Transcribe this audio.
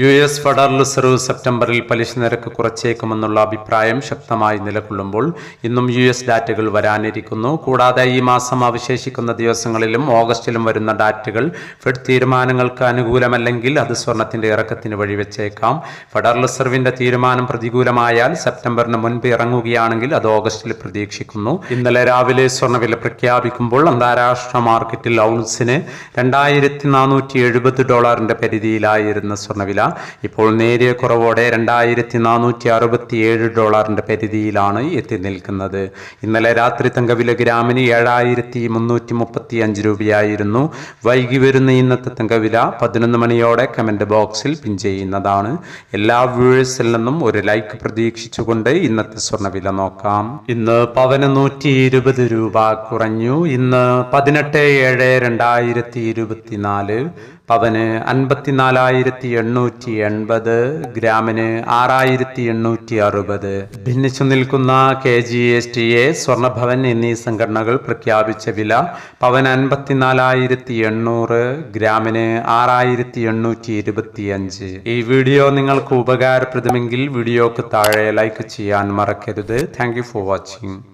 U S federal reserve സെപ്റ്റംബറിൽ പലിശ നിരക്ക് കുറച്ചേക്കുമെന്നുള്ള അഭിപ്രായം ശക്തമായി നിലകൊള്ളുമ്പോൾ ഇന്നും യു എസ് ഡാറ്റകൾ വരാനിരിക്കുന്നു. കൂടാതെ ഈ മാസം അവശേഷിക്കുന്ന ദിവസങ്ങളിലും ഓഗസ്റ്റിലും വരുന്ന ഡാറ്റകൾ ഫെഡ് തീരുമാനങ്ങൾക്ക് അനുകൂലമല്ലെങ്കിൽ അത് സ്വർണത്തിന്റെ ഇറക്കത്തിന് വഴിവെച്ചേക്കാം. ഫെഡറൽ റിസർവിന്റെ തീരുമാനം പ്രതികൂലമായാൽ സെപ്റ്റംബറിന് മുൻപ് ഇറങ്ങുകയാണെങ്കിൽ അത് ഓഗസ്റ്റിൽ പ്രതീക്ഷിക്കുന്നു. ഇന്നലെ രാവിലെ സ്വർണവില പ്രഖ്യാപിക്കുമ്പോൾ അന്താരാഷ്ട്ര മാർക്കറ്റിൽ ഔൺസിന് രണ്ടായിരത്തി ഡോളറിന്റെ പരിധിയിലായിരുന്ന സ്വർണവില ഇപ്പോൾ നേരിയ കുറവോടെ രണ്ടായിരത്തി നാനൂറ്റി അറുപത്തി ഏഴ് ഡോളറിന്റെ പരിധിയിലാണ് എത്തി നിൽക്കുന്നത്. ഇന്നലെ രാത്രി തങ്കവില ഗ്രാമിന് ഏഴായിരത്തി മുന്നൂറ്റി മുപ്പത്തി അഞ്ച് രൂപയായിരുന്നു. വൈകി വരുന്ന ഇന്നത്തെ തങ്കവില പതിനൊന്ന് മണിയോടെ കമന്റ് ബോക്സിൽ പിൻ ചെയ്യുന്നതാണ്. എല്ലാ വ്യൂവേഴ്സിൽ നിന്നും ഒരു ലൈക്ക് പ്രതീക്ഷിച്ചുകൊണ്ട് ഇന്നത്തെ സ്വർണവില നോക്കാം. ഇന്ന് പവന് നൂറ്റി ഇരുപത് രൂപ കുറഞ്ഞു. ഇന്ന് പതിനെട്ട് ഏഴ് രണ്ടായിരത്തി ഇരുപത്തിനാല് പവന് അൻപത്തിനാലായിരത്തി എണ്ണൂറ്റി എൺപത് ഗ്രാമിന് ആറായിരത്തി എണ്ണൂറ്റി അറുപത് ഭിന്നിച്ചു നിൽക്കുന്ന K G S T A Swarnabhavan എന്നീ സംഘടനകൾ പ്രഖ്യാപിച്ച വില പവൻ അൻപത്തിനാലായിരത്തി എണ്ണൂറ് ഗ്രാമിന് ആറായിരത്തി എണ്ണൂറ്റി ഇരുപത്തി അഞ്ച് ഈ വീഡിയോ നിങ്ങൾക്ക് ഉപകാരപ്രദമെങ്കിൽ വീഡിയോക്ക് താഴെ ലൈക്ക് ചെയ്യാൻ മറക്കരുത്. Thank you for watching.